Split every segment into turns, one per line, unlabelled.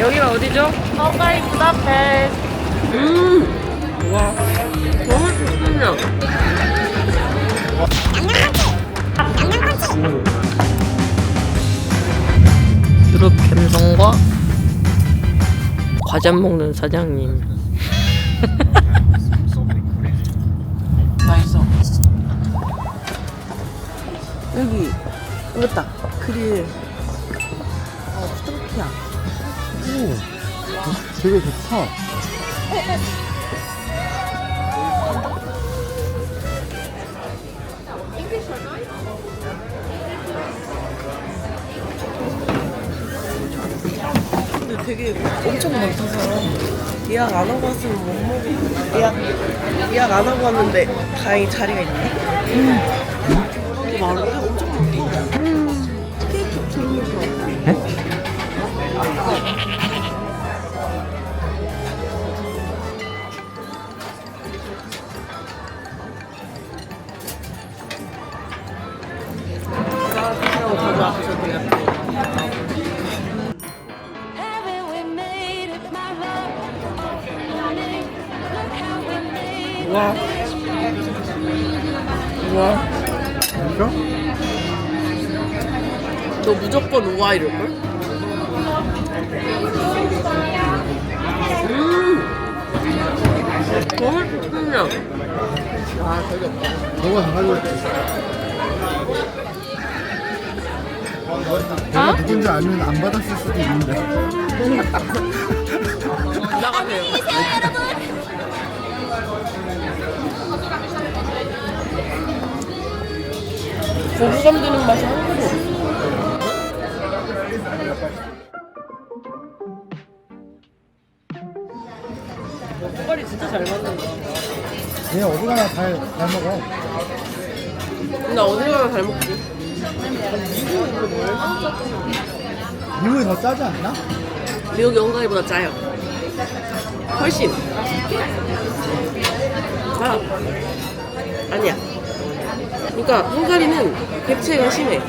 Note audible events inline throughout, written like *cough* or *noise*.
여기가 어디죠?
서가이 부다페스트.
음. 와. 너무 좋군요. 유럽 감성과 과자 먹는 사장님. 맛있어. 여기 있다. 그릴.
되게 좋다.
근데 되게 엄청 많다 사람. 예약 안 하고 왔으면 못 먹어. 예약 예약 안 하고 왔는데 다행히 자리가 있네. 음. 많은데 너 무조건 우와 이럴걸? 음. 너무 좋군요. 아, 없다.
너가 다 가져왔지. 내가 누군지 알면 안 받았을 수도 있는데.
나가세요. 고부감 드는 맛이
가나 잘, 잘 먹어.
나 어딜 가나 잘 먹지?
미국이 더 짜지 않나?
미국 영광이보다 짜요. 훨씬. 아, 아니야. 그러니까 헝가리는 객체가 심해.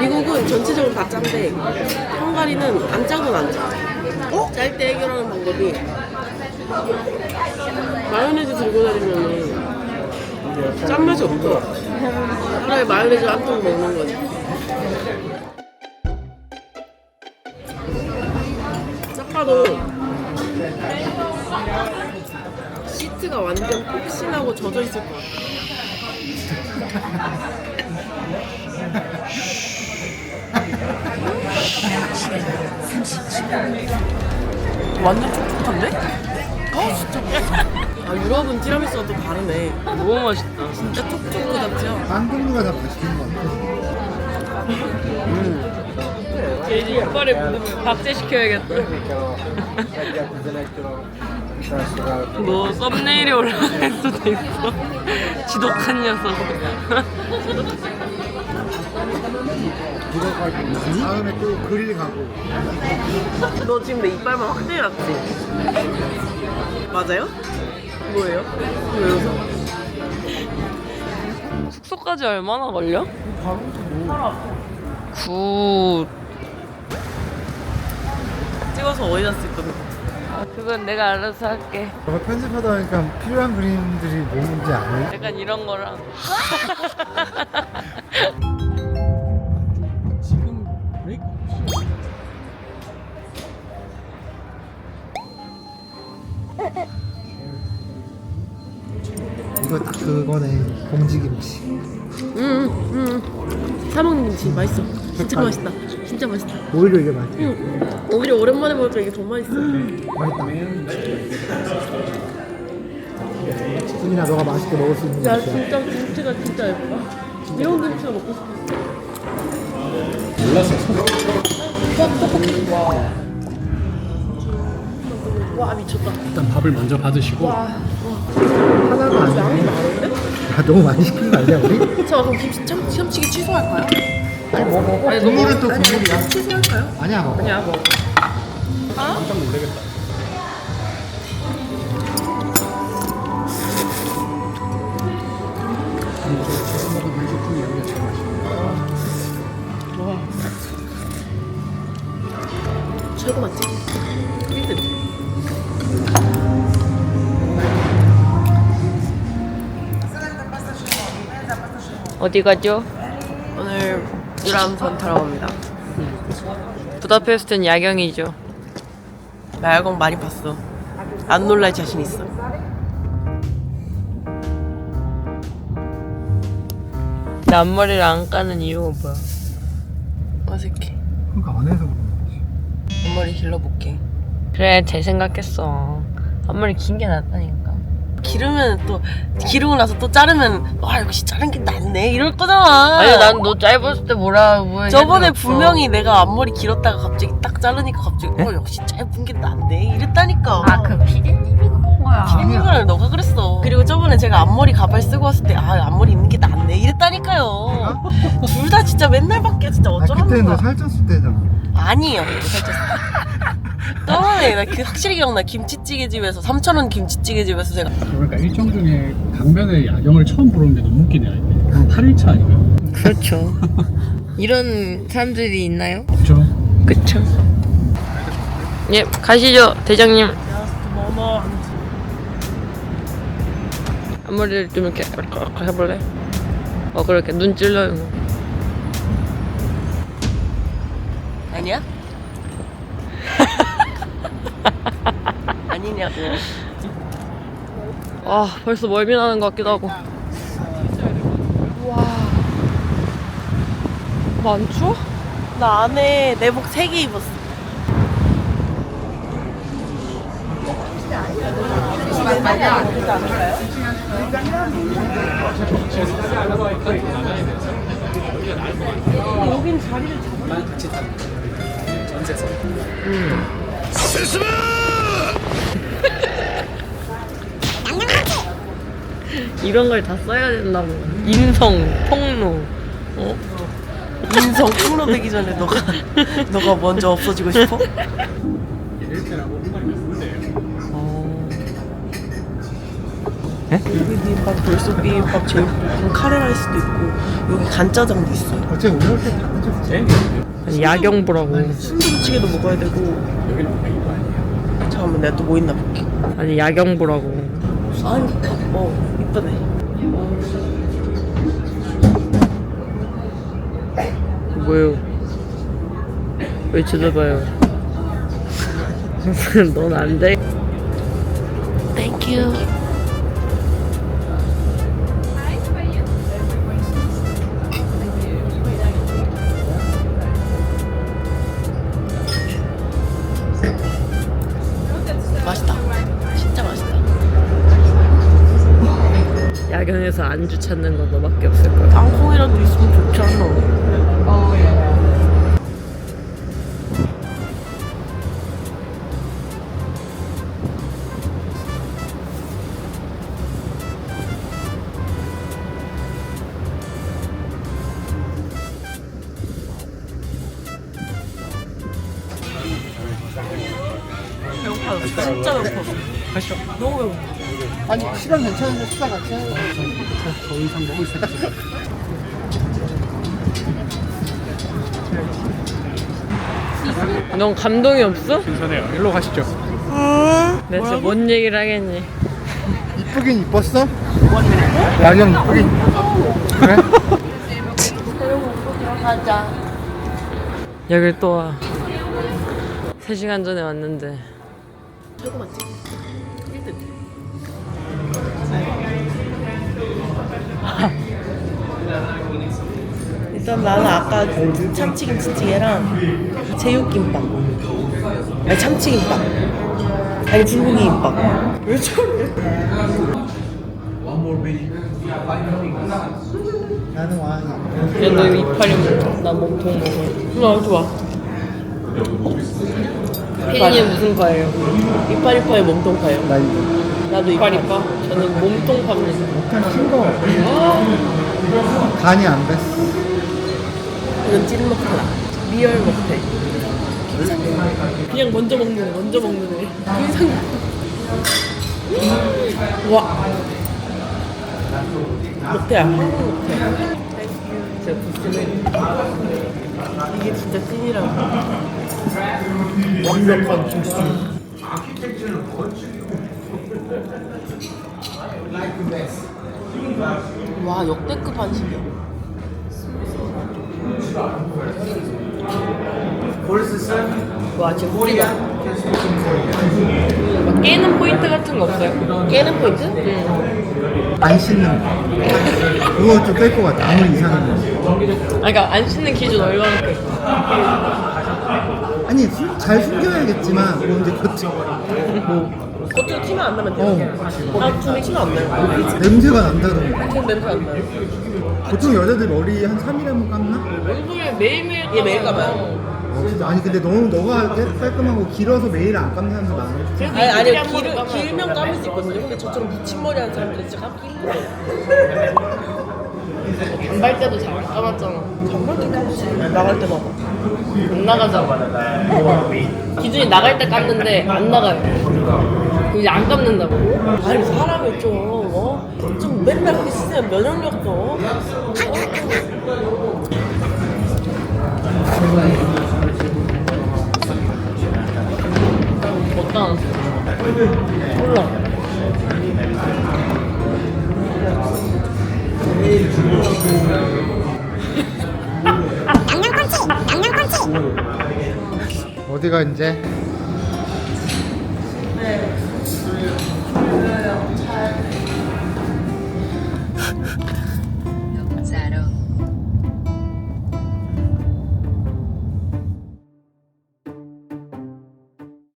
미국은 전체적으로 다 짠데 헝가리는 안 짜고 안 짜. 어? 짤 때 해결하는 방법이 마요네즈 들고 다니면은 짠맛이 없더라. 차라리 마요네즈 한 통 먹는 거지. 딱 봐도 시트가 완전 폭신하고 젖어 있을 것 같아. 완전 촉촉한데? 아 진짜. 아 유럽은 티라미수가 또 다르네. 너무 맛있다. 진짜 촉촉하다죠?
딴 동네가 다 맛있는 것 같아.
이제 이빨에 묻으면 박제시켜야겠다. 너 썸네일에 올라갈 수도 있어. 지독한 녀석.
이거 가고 다음에 또 그릴 가고.
너 지금 내 이빨만 확대해놨지? 맞아요? 뭐예요? 왜 웃어? 숙소까지 얼마나 걸려? 굿. 찍어서 어디다 쓸 겁니까? 아, 그건 내가 알아서 할게.
편집하다 보니까 필요한 그림들이 뭔지 알아요?
약간 이런 거랑. *laughs*
지금 브레이크 이 거 딱 그거네 봉지김치
응, 응, 응. 사먹는 김치 맛있어. 진짜 맛있다. 진짜 맛있다.
오히려 이게 맛있어
응. 오히려 오랜만에 먹으니까 이게 더 맛있어.
맛있다 승민아 너가 맛있게 먹을 수 있는
야
김치야
진짜 김치가 진짜 예쁘다. 이런 김치가 먹고 싶어. 몰랐어. 와 미쳤다.
일단 밥을 먼저 받으시고
하나도 안
양이
돼.
많은데?
야 너무 많이 시킨 거 아니야 우리?
자 그럼 김치 참 참치기 취소할까요?
아니 뭐 먹어
아니,
국물은 또 국물이야
취소할까요?
아니야 먹어
아니야 뭐.
깜짝 놀라겠다.
어디 가죠?
오늘 유람선 타러 갑니다
부다페스트는 야경이죠.
나 야경 많이 봤어 안 놀랄 자신 있어
나 앞머리를 안 까는 이유가 뭐야?
어색해
그러니까 안에서 그런 거지.
앞머리 길러볼게
그래, 잘 생각했어. 앞머리 긴 게 낫다니까.
기르면 또 기르고 나서 또 자르면 와 역시 자른 게 낫네. 이럴 거잖아.
아니, 난 너 짧았을 때 뭐라 뭐
저번에. 분명히 내가 앞머리 길었다가 갑자기 딱 자르니까 갑자기 어 역시 짧은 게 낫네. 이랬다니까.
아, 그 피디님이 그런 거야.
피디님을 너가 그랬어. 그리고 저번에 제가 앞머리 가발 쓰고 왔을 때 아 앞머리 있는 게 낫네. 이랬다니까요. 둘 다 진짜 맨날 바뀌어. 진짜
아,
어쩌라는
그때는 너
거야.
살쪘을 때잖아.
아니에요. 살쪘어 저번에 나 그 확실히 기억나 김치찌개 집에서 3,000원 김치찌개 집에서 제가
그러니까 일정 중에 강변의 야경을 처음 보는 게 너무 웃기네. 그럼 8일차 아닌가요?
그렇죠. 이런 사람들이 있나요?
없죠.
그쵸. 예, 가시죠, 대장님. 앞머리를 좀 이렇게 이렇게 해볼래? 어, 그렇게 눈 찔러요.
아니야? *laughs* 아니냐고
아, 벌써 멀미 나는 것 같기도 하고. 와. 많죠?
나 안에 내복 3개 입었어 여긴 자리를
이런 걸 다 써야 된다고. 인성, 통로. 어?
인성 풍로 되기 전에 너가 너가 먼저 없어지고 싶어? 여기 비빔밥 돌솥 비빔밥 제육 볶음 카레 라이스도 있고 여기 간짜장도 있어
어째 올라올 때다 한적
아니, 야경 보라고.
순두부찌개도 먹어야 되고 잠깐만 내가 또 뭐 있나 볼게
아니, 야경 보라고.
아니 어 이쁘네
뭐요? 왜 쳐다봐요? *laughs* 넌 안 돼.
땡큐
야경에서 안주 찾는 건 너밖에 없을 거야.
땅콩이라도 있으면 좋지 않나? 배고파 진짜 배고파
가시죠.
너무 배고파
아니, 시간 괜찮은데 수다 같이 해.
더 이상 먹을 수 없어요.
넌 감동이 없어?
괜찮아요. 일로 가시죠.
내가 진짜 뭔 얘기를 하겠니?
이쁘긴 이뻤어? 야경 이쁘긴. 그래?
여길 또 와. 3시간 전에 왔는데
최고 맛집 일단 나는 아까 참치김치찌개랑 제육김밥 아니 참치김밥 아니 불고기 김밥 왜 저래
나는 와.
야너 이파리 먹어 나 몸통 먹어
아 좋아
피디님 무슨 과예요?
이파리파에 몸통파요
나 이거.
나도 이파리
이파리파? 저는 몸통파입니다
싱거워. 간이 안 뱄어.
이건 찐 먹hala 리얼 먹태. 그냥 먼저 먹는 애 먼저 먹는 애 이상 와. 먹태야. 한국 먹태 진짜 부스네 이게 진짜 찐이라고. 완벽한 김치. 와 역대급 한식이야. 와 지금 뿌리다.
막 깨는 포인트 같은 거 없어요?
깨는 포인트?
안 씻는 거. 그거 좀 뺄 것 같아. 아무리 이상한 거.
아, 그러니까 안 씻는 기준 얼마만큼?
아니 숨- 잘 숨겨야겠지만 뭐 이제 겉 뭐
겉으로 티만 안 나면 돼요. 아 근데 티가 안 나요.
냄새가 난다던가.
지금 냄새 안 나요.
보통 여자들 머리 한 3일에 한번 감나?
얼굴에 매일매일
얘 매일 감아요.
어, 진짜. 아니 근데 너무 너가 깨- 깔끔하고 길어서 매일 안 감는 사람도 많아.
그래도
아니 아니
한 번은
길, 길면 감을 수 있거든요. 근데 저처럼 붙임머리 하는 사람들은 진짜 감기 힘들어요.
단발 때도 잘안 감았잖아.
정말 때 감지. 나갈 때마다.
안 나가잖아. 기준이 나갈 때 깠는데 안 나가요. 이제 안 감는다고.
아니 사람이 좀 어? 좀 맨날 그렇게 쓰면 면역력도 어?
놨어? 몰라.
어디가 이제?